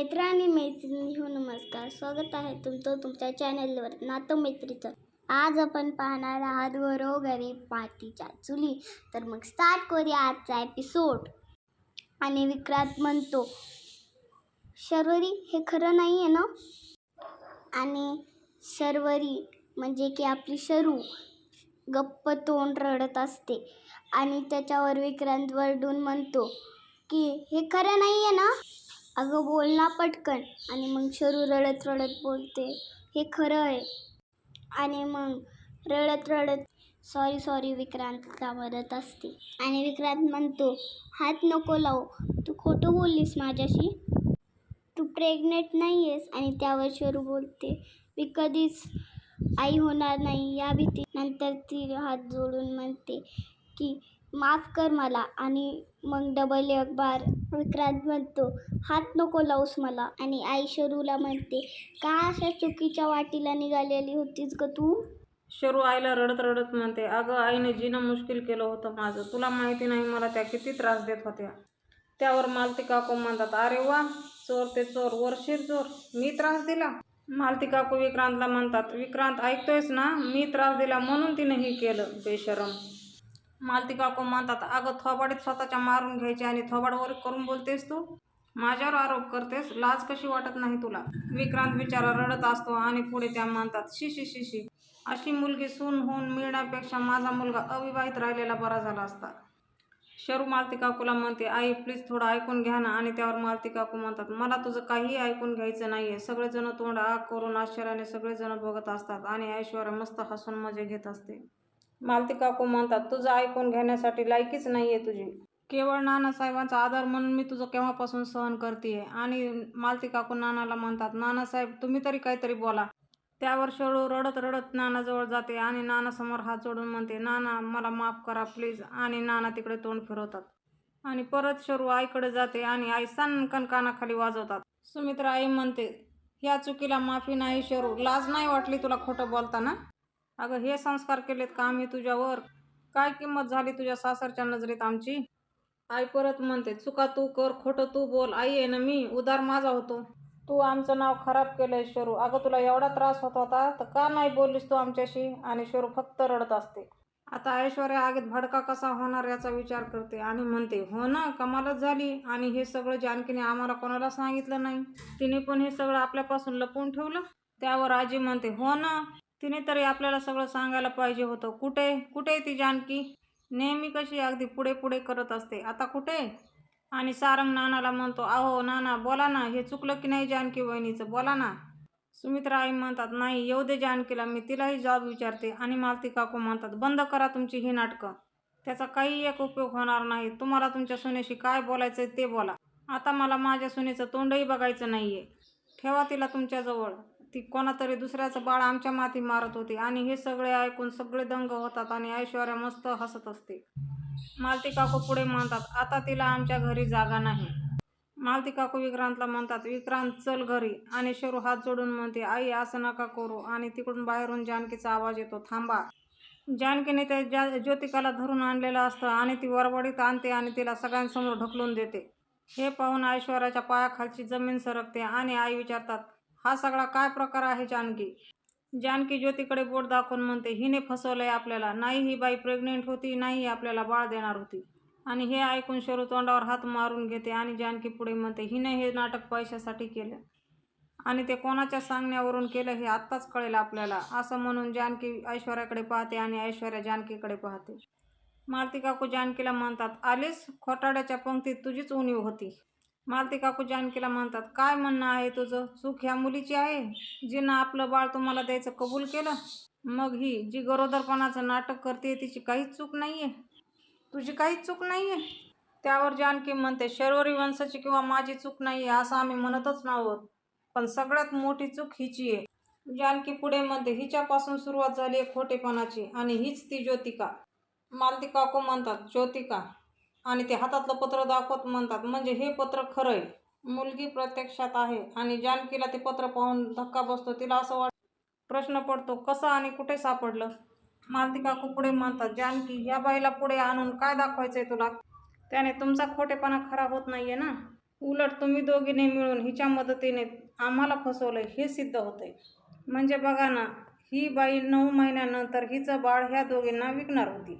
मित्र आणि मैत्रिणी हो नमस्कार. स्वागत आहे तुमचं तुमच्या चॅनलवर नातं मैत्रीचं आज आपण पाहणार आहात घरोघरी मातीच्या चुली. तर मग स्टार्ट करूया आजचा एपिसोड आणि विक्रांत म्हणतो शर्वरी हे खरं नाही आहे ना? आणि शर्वरी म्हणजे की आपली शरू गप्प तोंड रडत असते. आणि त्याच्यावर विक्रांत वरडून म्हणतो की हे खरं नाही आहे ना? अगं बोल ना पटकन. आणि मग शरू रडत रडत बोलते हे खरं आहे. आणि मग रडत रडत सॉरी सॉरी विक्रांतला म्हणत असते. आणि विक्रांत म्हणतो हात नको लावू. तू खोटं बोललीस माझ्याशी. तू प्रेग्नेंट नाही आहेस आणि त्यावर शरू बोलते मी कधीच आई होणार नाही या भीती. नंतर ती हात जोडून म्हणते की माफ कर मला आणि मग डबल एक बार विक्रांत म्हणतो हात नको लावूस मला. आणि आई शरूला म्हणते का अशा चुकीच्या वाटीला निघालेली होतीस ग तू? शरू आईला रडत रडत म्हणते अगं आईने जिणं मुश्किल केलं होतं माझं. तुला माहिती नाही मला त्या किती त्रास देत होत्या. त्यावर मालती काकू म्हणतात अरे वा चोर ते चोर वरशीर चोर. मी त्रास दिला? मालती काकू विक्रांतला म्हणतात विक्रांत ऐकतोयस ना? मी त्रास दिला म्हणून तिने हे केलं. बेशरम. मालती काकू म्हणतात अगं थोबाडीत स्वतःच्या मारून घ्यायचे आणि थोबाडवर करून बोलतेस तू? माझ्यावर आरोप करतेस? लाज कशी वाटत नाही तुला विक्रांत बिचारा रडत असतो आणि पुढे त्या म्हणतात शिशी शिशी अशी मुलगी सून होऊन मिळण्यापेक्षा माझा मुलगा अविवाहित राहिलेला बरा झाला असता. शरू मालती काकूला म्हणते आई प्लीज थोडं ऐकून घ्या ना. आणि त्यावर मालती काकू म्हणतात मला तुझं काहीही ऐकून घ्यायचं नाही आहे सगळेजण तोंड आग करून आश्चर्याने सगळेजण बघत असतात आणि ऐश्वर्या मस्त हसून मजे घेत असते. मालती काकू म्हणतात तुझं ऐकून घेण्यासाठी लायकीच नाही आहे तुझी. केवळ नानासाहेबांचा आदर म्हणून मी तुझं केव्हापासून सहन करते आणि मालती काकू नानाला म्हणतात नानासाहेब तुम्ही तरी काहीतरी बोला. त्यावर शेळू रडत रडत नानाजवळ जाते आणि नानासमोर हात जोडून म्हणते नाना मला माफ करा प्लीज. आणि नाना तिकडे तोंड फिरवतात. आणि परत शेरू आईकडे जाते आणि आई सनकन कानाखाली वाजवतात. सुमित्रा आई म्हणते या चुकीला माफी नाही शेरू लाज नाही वाटली तुला खोटं बोलताना? अगं हे संस्कार केलेत का आम्ही तुझ्यावर? काय किंमत झाली तुझ्या सासरच्या नजरेत आमची? आई परत म्हणते चुका तू कर खोटं तू बोल. आई आहे ना मी उदार माझा होतो. तू आमचं नाव खराब केलंय शरू. अगं तुला एवढा त्रास होत होता तर का नाही बोललीस तू आमच्याशी? आणि शरू फक्त रडत असते. आता ऐश्वर्या आगीत भडका कसा होणार याचा विचार करते आणि म्हणते हो ना कमालच झाली. आणि हे सगळं जानकीने आम्हाला कोणाला सांगितलं नाही? तिने पण हे सगळं आपल्यापासून लपवून ठेवलं? त्यावर आजी म्हणते हो ना. तिने तरी आपल्याला सगळं सांगायला पाहिजे होतं. कुठे? कुठे ती जानकी? नेहमी कशी अगदी पुढे पुढे करत असते. आता कुठे? आणि सारंग नानाला म्हणतो अहो नाना बोला ना हे चुकलं की नाही जानकी वहिनीचं? बोला ना. सुमित्रा आई म्हणतात नाही येऊ दे जानकीला मी तिलाही जॉब विचारते आणि मालती काकू म्हणतात बंद करा तुमची ही नाटकं. त्याचा काही एक उपयोग होणार नाही. तुम्हाला तुमच्या सुनेशी काय बोलायचं ते बोला. आता मला माझ्या सुनेचं तोंडही बघायचं नाही आहे ठेवा तिला तुमच्याजवळ. ती कोणातरी दुसऱ्याचं बाळ आमच्या माती मारत होती आणि हे सगळे ऐकून सगळे दंग होतात आणि ऐश्वर्या मस्त हसत असते. मालती काकू पुढे म्हणतात आता तिला आमच्या घरी जागा नाही. मालती काकू विक्रांतला म्हणतात विक्रांत चल घरी. आणि शरू हात जोडून म्हणते आई असं नका करू. आणि तिकडून बाहेरून जानकीचा आवाज येतो थांबा. जानकीने त्या ज्या ज्योतिकाला धरून आणलेलं असतं आणि ती वरवडीत आणते आणि तिला सगळ्यांसमोर ढकलून देते. हे पाहून ऐश्वर्याच्या पायाखालची जमीन सरकते आणि आई विचारतात हा सगळा काय प्रकार आहे जानकी? जानकी ज्योतीकडे बोट दाखवून म्हणते हिने फसवलंय आपल्याला. नाही ही बाई प्रेग्नेंट होती. नाही ही आपल्याला बाळ देणार होती. आणि हे ऐकून शरू तोंडावर हात मारून घेते आणि जानकी पुढे म्हणते हिने हे नाटक पैशासाठी केलं. आणि ते कोणाच्या सांगण्यावरून केलं हे आत्ताच कळेल आपल्याला. असं म्हणून जानकी ऐश्वर्याकडे पाहते आणि ऐश्वर्या जानकीकडे पाहते. मालती काकू जानकीला म्हणतात आलीस? खोटाड्याच्या पंक्तीत तुझीच उणीव होती. मालती काकू जानकीला म्हणतात काय म्हणणं आहे तुझं? चूक ह्या मुलीची आहे? जिनं आपलं बाळ तुम्हाला द्यायचं कबूल केलं मग ही जी गरोदरपणाचं नाटक करते तिची काहीच चूक नाही आहे तुझी काहीच चूक नाही आहे त्यावर जानकी म्हणते शर्वरी वंशाची किंवा माझी चूक नाही आहे असं आम्ही म्हणतच नव्हत. पण सगळ्यात मोठी चूक हिची आहे. जानकी पुढे म्हणते हिच्यापासून सुरुवात झाली आहे खोटेपणाची आणि हीच ती ज्योतिका. मालती काकू म्हणतात ज्योतिका आणि ते हातातलं पत्र दाखवत म्हणतात. म्हणजे हे पत्र खरं आहे मुलगी प्रत्यक्षात आहे आणि जानकीला ते पत्र पाहून धक्का बसतो. तिला असं वाट प्रश्न पडतो कसं आणि कुठे सापडलं? मालतिका कुकडे म्हणतात जानकी ह्या बाईला पुढे आणून काय दाखवायचंय तुला? त्याने तुमचा खोटेपणा खरा होत नाहीये ना? उलट तुम्ही दोघींनी मिळून हिच्या मदतीने आम्हाला फसवलं हे सिद्ध होतंय. म्हणजे बघा ना ही बाई नऊ महिन्यानंतर हिचं बाळ ह्या दोघींना विकणार होती.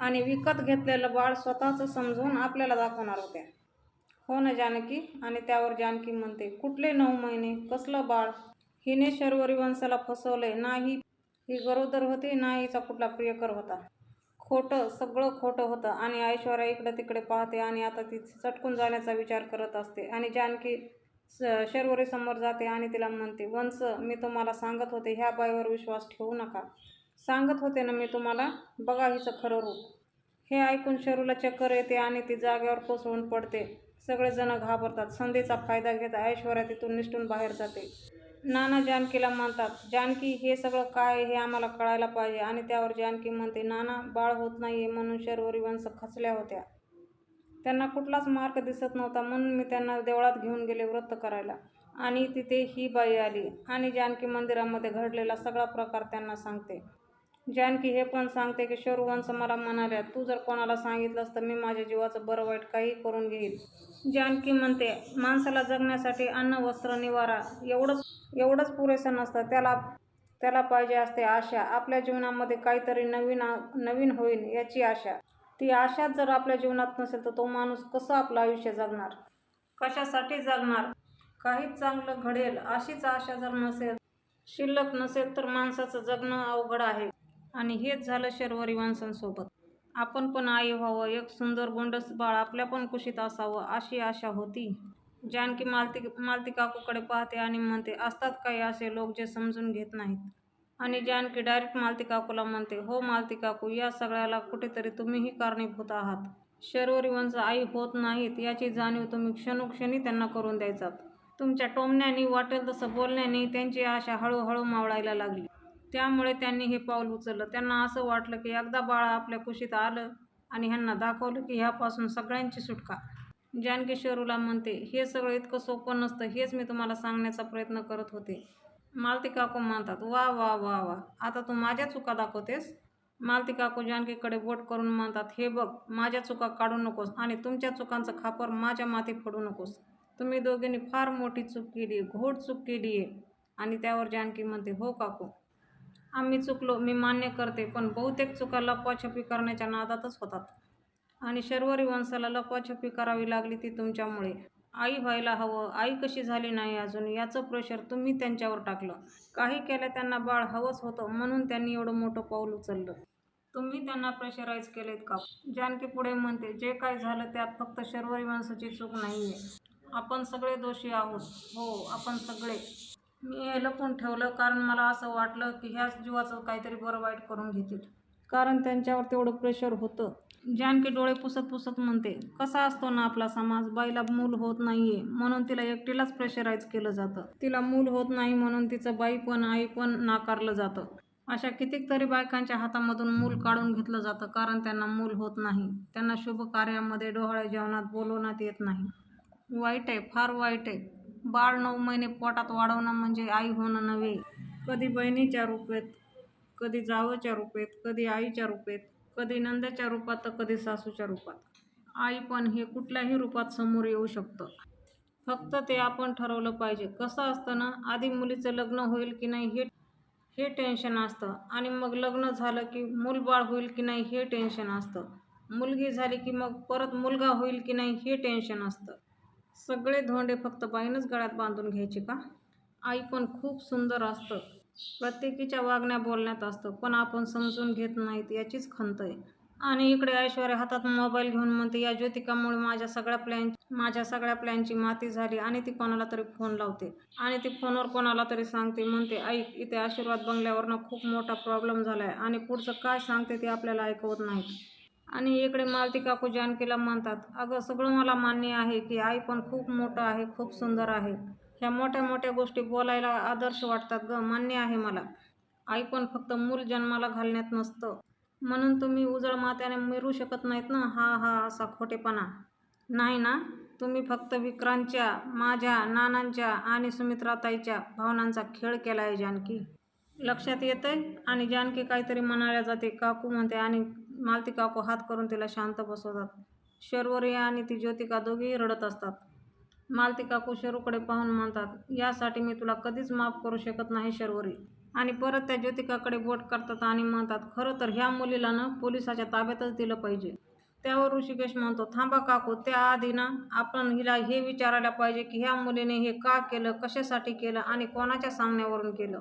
आणि विकत घेतलेलं बाळ स्वतःचं समजून आपल्याला दाखवणार होत्या. हो ना जानकी? आणि त्यावर जानकी म्हणते कुठले नऊ महिने? कसलं बाळ? हिने शर्वरी वंशाला फसवले नाही ही गरोदर होती. ना हिचा कुठला प्रियकर होता. खोटं सगळं खोटं होतं. आणि ऐश्वर्या इकडं तिकडे पाहते आणि आता ती चटकून जाण्याचा विचार करत असते. आणि जानकी स शर्वरीसमोर जाते आणि तिला म्हणते वंश मी तुम्हाला सांगत होते ह्या बाईवर विश्वास ठेवू नका. सांगत होते ना मी तुम्हाला बघा हिचं खरं रूप. हे ऐकून शरूला चक्कर येते आणि ती जागेवर कोसळून पडते. सगळेजण घाबरतात. संधीचा फायदा घेत ऐश्वर्या तिथून निष्ठून बाहेर जाते. नाना जानकीला म्हणतात जानकी हे सगळं काय हे आम्हाला कळायला पाहिजे. आणि त्यावर जानकी म्हणते नाना बाळ होत नाही आहे म्हणून शर्वरी वंश खचल्या होत्या. त्यांना कुठलाच मार्ग दिसत नव्हता म्हणून मी त्यांना देवळात घेऊन गेले व्रत करायला. आणि तिथे ही बाई आली आणि जानकी मंदिरामध्ये घडलेला सगळा प्रकार त्यांना सांगते. जानकी हे पण सांगते की शोरवंश मला म्हणाल्या तू जर कोणाला सांगितलंस तर मी माझ्या जीवाचं बरं वाईट काही करून घेईल जानकी म्हणते माणसाला जगण्यासाठी अन्न वस्त्र निवारा एवढंच एवढंच पुरेसं नसतं. त्याला त्याला पाहिजे असते आशा. आपल्या जीवनामध्ये काहीतरी नवीन आ- नवीन होईल याची आशा. ती आशाच जर आपल्या जीवनात नसेल तर तो माणूस कसं आपलं आयुष्य जगणार? कशासाठी जगणार? काहीच चांगलं घडेल अशीच आशा जर नसेल शिल्लक नसेल तर माणसाचं जगणं अवघड आहे. आणि हेच झालं शर्वरी माणसांसोबत आपण पण आई व्हावं एक सुंदर गोंडस बाळ आपल्या पण कुशीत असावं अशी आशा होती. जानकी मालती मालती काकूकडे पाहते आणि म्हणते असतात काही असे लोक जे समजून घेत नाहीत. आणि जानकी डायरेक्ट मालती काकूला म्हणते हो मालती काकू या सगळ्याला कुठेतरी तुम्हीही कारणीभूत आहात. शर्वरी वंश आई होत नाहीत याची जाणीव तुम्ही क्षणोक्षणी त्यांना करून द्यायचात. तुमच्या टोमण्याने वाटेल तसं बोलण्याने त्यांची आशा हळूहळू मावळायला लागली. त्यामुळे त्यांनी हे पाऊल उचललं. त्यांना असं वाटलं की एकदा बाळ आपल्या कुशीत आलं आणि ह्यांना दाखवलं की ह्यापासून सगळ्यांची सुटका. जानकी शरूला म्हणते हे सगळं इतकं सोपं नसतं हेच मी तुम्हाला सांगण्याचा प्रयत्न करत होते. मालती काकू म्हणतात वा वा वा वा आता तू माझ्या चुका दाखवतेस? मालती काकू जानकीकडे बोट करून म्हणतात हे बघ माझ्या चुका काढू नकोस आणि तुमच्या चुकांचं खापर माझ्या माती फोडू नकोस. तुम्ही दोघींनी फार मोठी चूक केली घोट चूक केली आहे आणि त्यावर जानकी म्हणते हो काकू. आम्ही चुकलो मी मान्य करते पण बहुतेक चुका लपवाछपी करण्याच्या नादातच होतात. आणि शर्वरी वंशाला लपवाछपी करावी लागली ती तुमच्यामुळे. आई व्हायला हवं आई कशी झाली नाही अजून याचं प्रेशर तुम्ही त्यांच्यावर टाकलं. काही केलं त्यांना बाळ हवंच होतं म्हणून त्यांनी एवढं मोठं पाऊल उचललं. तुम्ही त्यांना प्रेशराईज केलेत का? जानकी पुढे म्हणते जे काय झालं त्यात फक्त शर्वरी वंशाची चूक नाही आहे आपण सगळे दोषी आहोत. हो आपण सगळे. मी हे लपून ठेवलं कारण मला असं वाटलं की ह्याच जीवाचं काहीतरी बरं वाईट करून घेतील. कारण त्यांच्यावर तेवढं प्रेशर होतं. जानकी डोळे पुसत पुसत म्हणते कसा असतो ना आपला समाज? बाईला मूल होत नाहीये म्हणून तिला एकटीलाच प्रेशराईज केलं जातं. तिला मूल होत नाही म्हणून तिचं बाई पण आई पण नाकारलं जातं. अशा कितीतरी बायकांच्या हातामधून मूल काढून घेतलं जातं कारण त्यांना मूल होत नाही. त्यांना शुभ कार्यामध्ये डोहाळ्या जेवणात बोलवण्यात येत नाही. वाईट आहे फार वाईट आहे. बाळ नऊ महिने पोटात वाढवणं म्हणजे आई होणं नव्हे. कधी बहिणीच्या रूपेत कधी जावच्या रूपेत कधी आईच्या रूपेत कधी नंदाच्या रूपात तर कधी सासूच्या रूपात. आई पण हे कुठल्याही रूपात समोर येऊ शकतं. फक्त ते आपण ठरवलं पाहिजे. कसं असतं ना आधी मुलीचं लग्न होईल की नाही हे हे टेन्शन असतं. आणि मग लग्न झालं की मूलबाळ होईल की नाही हे टेन्शन असतं. मुलगी झाली की मग परत मुलगा होईल की नाही हे टेन्शन असतं. सगळे धोंडे फक्त बाईनच गळ्यात बांधून घ्यायचे का? आई पण खूप सुंदर असतं. प्रत्येकीच्या वागण्या बोलण्यात असतं पण आपण समजून घेत नाहीत याचीच खंत आहे. आणि इकडे ऐश्वर्या हातात मोबाईल घेऊन म्हणते या ज्योतिकामुळे माझ्या सगळ्या प्लॅन माझ्या सगळ्या प्लॅनची माती झाली आणि ती कोणाला तरी फोन लावते. आणि ती फोनवर कोणाला तरी सांगते म्हणते आई इथे आशीर्वाद बंगल्यावरनं खूप मोठा प्रॉब्लेम झाला आहे आणि पुढचं काय सांगते ते आपल्याला ऐकवत नाहीत. आणि इकडे मालती काकू जानकीला म्हणतात अगं सगळं मला मान्य आहे की आई पण खूप मोठं आहे खूप सुंदर आहे. ह्या मोठ्या मोठ्या गोष्टी बोलायला आदर्श वाटतात ग मान्य आहे मला. आई पण फक्त मूल जन्माला घालण्यात नसतं. म्हणून तुम्ही उजळ मात्याने मिरू शकत नाहीत ना? हा हा असा खोटेपणा. नाही ना. तुम्ही फक्त विक्रांतच्या माझ्या नानांच्या आणि सुमित्राताईच्या भावनांचा खेळ केला आहे जानकी. लक्षात येतं आहे आणि जानकी काहीतरी म्हणायला जाते. काकू म्हणते आणि मालती काकू हात करून तिला शांत बसवतात. शर्वरी आणि ती ज्योतिका दोघेही रडत असतात. मालतिका शरूकडे पाहून म्हणतात यासाठी मी तुला कधीच माफ करू शकत नाही शर्वरी. आणि परत त्या ज्योतिकाकडे बोट करतात आणि म्हणतात खरं तर ह्या मुलीला ना पोलिसाच्या ताब्यातच दिलं पाहिजे. त्यावर ऋषिकेश म्हणतो थांबा काकू त्याआधी ना आपण हिला हे विचारायला पाहिजे की ह्या मुलीने हे का केलं कशासाठी केलं आणि कोणाच्या सांगण्यावरून केलं?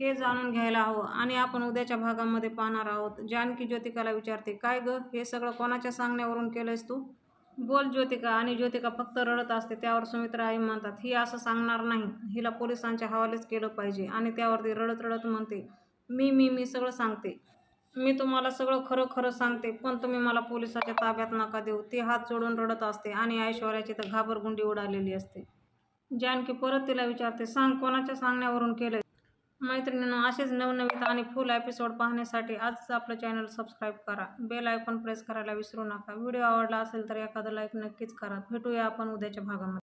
हे जाणून घ्यायला हवं. आणि आपण उद्याच्या भागामध्ये पाहणार आहोत. जानकी ज्योतिकाला विचारते काय ग? हे सगळं कोणाच्या सांगण्यावरून केलंयस तू? बोल ज्योतिका आणि ज्योतिका फक्त रडत असते. त्यावर सुमित्रा आई म्हणतात ही असं सांगणार नाही. हिला पोलिसांच्या हवालेच केलं पाहिजे. आणि त्यावर ती रडत रडत म्हणते मी मी मी सगळं सांगते. मी तुम्हाला सगळं खरं खरं सांगते पण तुम्ही मला पोलिसाच्या ताब्यात नका देऊ. ती हात जोडून रडत असते आणि ऐश्वर्याची तर घाबरगुंडी उडालेली असते. जानकी परत तिला विचारते सांग कोणाच्या सांगण्यावरून केलं मैत्रिणींनो असेच नवनवीन आणि फुल एपिसोड पाहण्यासाठी आजच आपलं चॅनल सबस्क्राईब करा. बेल आयकॉन प्रेस करायला विसरू नका. व्हिडिओ आवडला असेल तर एखादं लाईक नक्कीच करा. भेटूया आपण उद्याच्या भागामध्ये.